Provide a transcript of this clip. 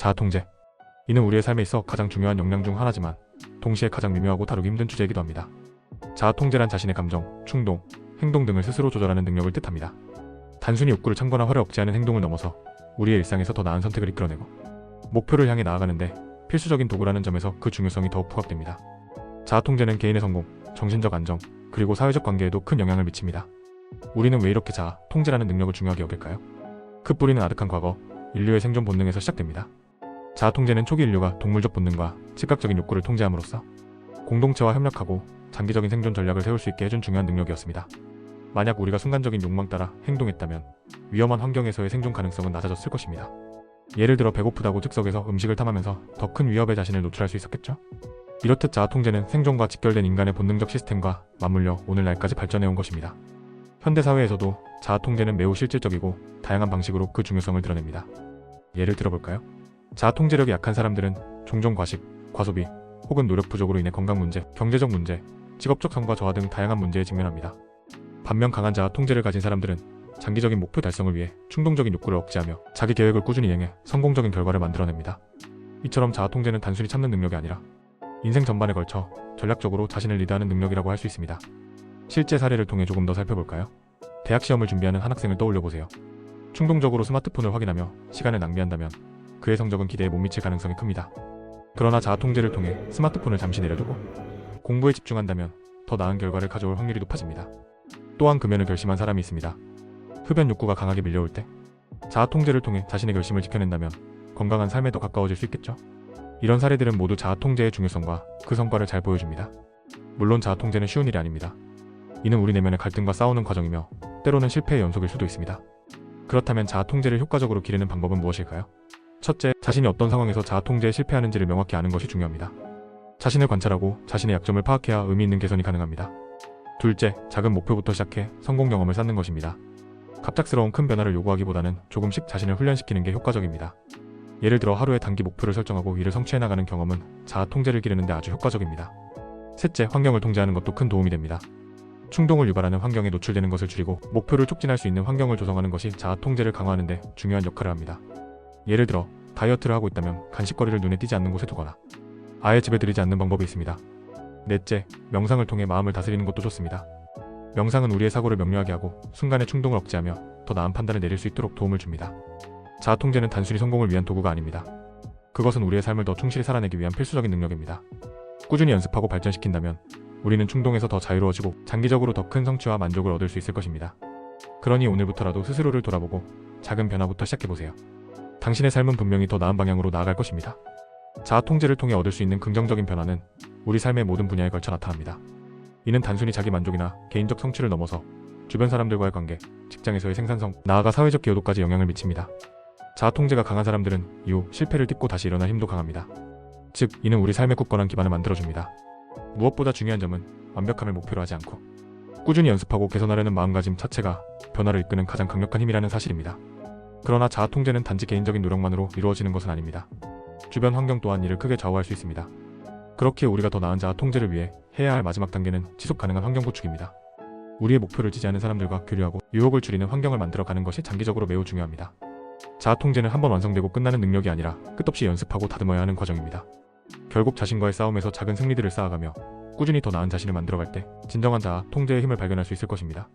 자아 통제. 이는 우리의 삶에 있어 가장 중요한 역량 중 하나지만 동시에 가장 미묘하고 다루기 힘든 주제이기도 합니다. 자아 통제란 자신의 감정, 충동, 행동 등을 스스로 조절하는 능력을 뜻합니다. 단순히 욕구를 참거나 화를 억제하는 행동을 넘어서 우리의 일상에서 더 나은 선택을 이끌어내고 목표를 향해 나아가는데 필수적인 도구라는 점에서 그 중요성이 더욱 부각됩니다. 자아 통제는 개인의 성공, 정신적 안정, 그리고 사회적 관계에도 큰 영향을 미칩니다. 우리는 왜 이렇게 자아 통제라는 능력을 중요하게 여길까요? 그 뿌리는 아득한 과거, 인류의 생존 본능에서 시작됩니다. 자아 통제는 초기 인류가 동물적 본능과 즉각적인 욕구를 통제함으로써 공동체와 협력하고 장기적인 생존 전략을 세울 수 있게 해준 중요한 능력이었습니다. 만약 우리가 순간적인 욕망 따라 행동했다면 위험한 환경에서의 생존 가능성은 낮아졌을 것입니다. 예를 들어 배고프다고 즉석에서 음식을 탐하면서 더 큰 위협에 자신을 노출할 수 있었겠죠? 이렇듯 자아 통제는 생존과 직결된 인간의 본능적 시스템과 맞물려 오늘날까지 발전해온 것입니다. 현대 사회에서도 자아 통제는 매우 실질적이고 다양한 방식으로 그 중요성을 드러냅니다. 예를 들어볼까요? 자아 통제력이 약한 사람들은 종종 과식, 과소비, 혹은 노력 부족으로 인해 건강 문제, 경제적 문제, 직업적 성과 저하 등 다양한 문제에 직면합니다. 반면 강한 자아 통제를 가진 사람들은 장기적인 목표 달성을 위해 충동적인 욕구를 억제하며 자기 계획을 꾸준히 이행해 성공적인 결과를 만들어냅니다. 이처럼 자아 통제는 단순히 참는 능력이 아니라 인생 전반에 걸쳐 전략적으로 자신을 리드하는 능력이라고 할 수 있습니다. 실제 사례를 통해 조금 더 살펴볼까요? 대학 시험을 준비하는 한 학생을 떠올려 보세요. 충동적으로 스마트폰을 확인하며 시간을 낭비한다면 그의 성적은 기대에 못 미칠 가능성이 큽니다. 그러나 자아 통제를 통해 스마트폰을 잠시 내려두고 공부에 집중한다면 더 나은 결과를 가져올 확률이 높아집니다. 또한 금연을 결심한 사람이 있습니다. 흡연 욕구가 강하게 밀려올 때 자아 통제를 통해 자신의 결심을 지켜낸다면 건강한 삶에 더 가까워질 수 있겠죠. 이런 사례들은 모두 자아 통제의 중요성과 그 성과를 잘 보여줍니다. 물론 자아 통제는 쉬운 일이 아닙니다. 이는 우리 내면의 갈등과 싸우는 과정이며 때로는 실패의 연속일 수도 있습니다. 그렇다면 자아 통제를 효과적으로 기르는 방법은 무엇일까요? 첫째, 자신이 어떤 상황에서 자아 통제에 실패하는지를 명확히 아는 것이 중요합니다. 자신을 관찰하고 자신의 약점을 파악해야 의미 있는 개선이 가능합니다. 둘째, 작은 목표부터 시작해 성공 경험을 쌓는 것입니다. 갑작스러운 큰 변화를 요구하기보다는 조금씩 자신을 훈련시키는 게 효과적입니다. 예를 들어 하루에 단기 목표를 설정하고 이를 성취해 나가는 경험은 자아 통제를 기르는 데 아주 효과적입니다. 셋째, 환경을 통제하는 것도 큰 도움이 됩니다. 충동을 유발하는 환경에 노출되는 것을 줄이고 목표를 촉진할 수 있는 환경을 조성하는 것이 자아 통제를 강화하는 데 중요한 역할을 합니다. 예를 들어 다이어트를 하고 있다면 간식거리를 눈에 띄지 않는 곳에 두거나 아예 집에 들이지 않는 방법이 있습니다. 넷째, 명상을 통해 마음을 다스리는 것도 좋습니다. 명상은 우리의 사고를 명료하게 하고 순간의 충동을 억제하며 더 나은 판단을 내릴 수 있도록 도움을 줍니다. 자아 통제는 단순히 성공을 위한 도구가 아닙니다. 그것은 우리의 삶을 더 충실히 살아내기 위한 필수적인 능력입니다. 꾸준히 연습하고 발전시킨다면 우리는 충동에서 더 자유로워지고 장기적으로 더 큰 성취와 만족을 얻을 수 있을 것입니다. 그러니 오늘부터라도 스스로를 돌아보고 작은 변화부터 시작해보세요. 당신의 삶은 분명히 더 나은 방향으로 나아갈 것입니다. 자아 통제를 통해 얻을 수 있는 긍정적인 변화는 우리 삶의 모든 분야에 걸쳐 나타납니다. 이는 단순히 자기 만족이나 개인적 성취를 넘어서 주변 사람들과의 관계, 직장에서의 생산성, 나아가 사회적 기여도까지 영향을 미칩니다. 자아 통제가 강한 사람들은 이후 실패를 딛고 다시 일어날 힘도 강합니다. 즉, 이는 우리 삶의 굳건한 기반을 만들어줍니다. 무엇보다 중요한 점은 완벽함을 목표로 하지 않고 꾸준히 연습하고 개선하려는 마음가짐 자체가 변화를 이끄는 가장 강력한 힘이라는 사실입니다. 그러나 자아 통제는 단지 개인적인 노력만으로 이루어지는 것은 아닙니다. 주변 환경 또한 이를 크게 좌우할 수 있습니다. 그렇게 우리가 더 나은 자아 통제를 위해 해야 할 마지막 단계는 지속 가능한 환경 구축입니다. 우리의 목표를 지지하는 사람들과 교류하고 유혹을 줄이는 환경을 만들어 가는 것이 장기적으로 매우 중요합니다. 자아 통제는 한번 완성되고 끝나는 능력이 아니라 끝없이 연습하고 다듬어야 하는 과정입니다. 결국 자신과의 싸움에서 작은 승리들을 쌓아가며 꾸준히 더 나은 자신을 만들어갈 때 진정한 자아 통제의 힘을 발견할 수 있을 것입니다.